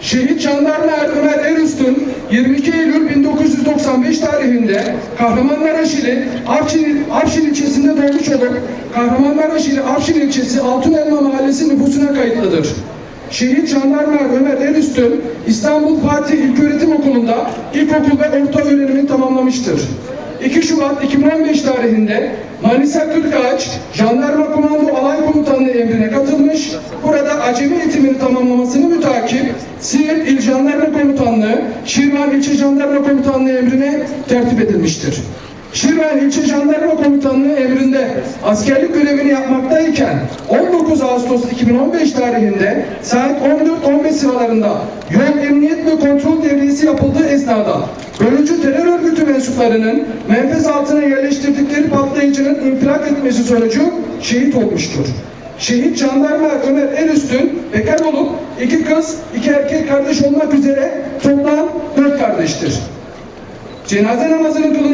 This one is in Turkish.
Şehit Jandarma Er Ömer Erüstün 22 Eylül 1995 tarihinde Kahramanmaraş ili Afşin, Afşin ilçesinde doğmuş olup Kahramanmaraş ili Afşin ilçesi Altınelma Mahallesi nüfusuna kayıtlıdır. Şehit Jandarma Er Ömer Erüstün İstanbul Fatih İlköğretim Okulu'nda ilkokul ve orta öğrenimini tamamlamıştır. 2 Şubat 2015 tarihinde Manisa Kırkağaç Jandarma Komando Alay Komutanlığı emrine katılmış. Burada acemi eğitimini tamamlamasını mütakip Siirt İl Jandarma Komutanlığı Şirvan İlçe Jandarma Komutanlığı emrine tertip edilmiştir. Şirvan İlçe Jandarma Komutanlığı emrinde askerlik görevini yapmaktayken 19 Ağustos 2015 tarihinde saat 14-15 sıralarında yol emniyet ve kontrol devriyesi yapıldığı esnada bölücü terör örgütü mensuplarının menfez altına yerleştirdikleri patlayıcının infilak etmesi sonucu şehit olmuştur. Şehit jandarma Ömer Erüstün bekar olup iki kız, iki erkek kardeş olmak üzere toplam dört kardeştir. Cenaze namazının kılın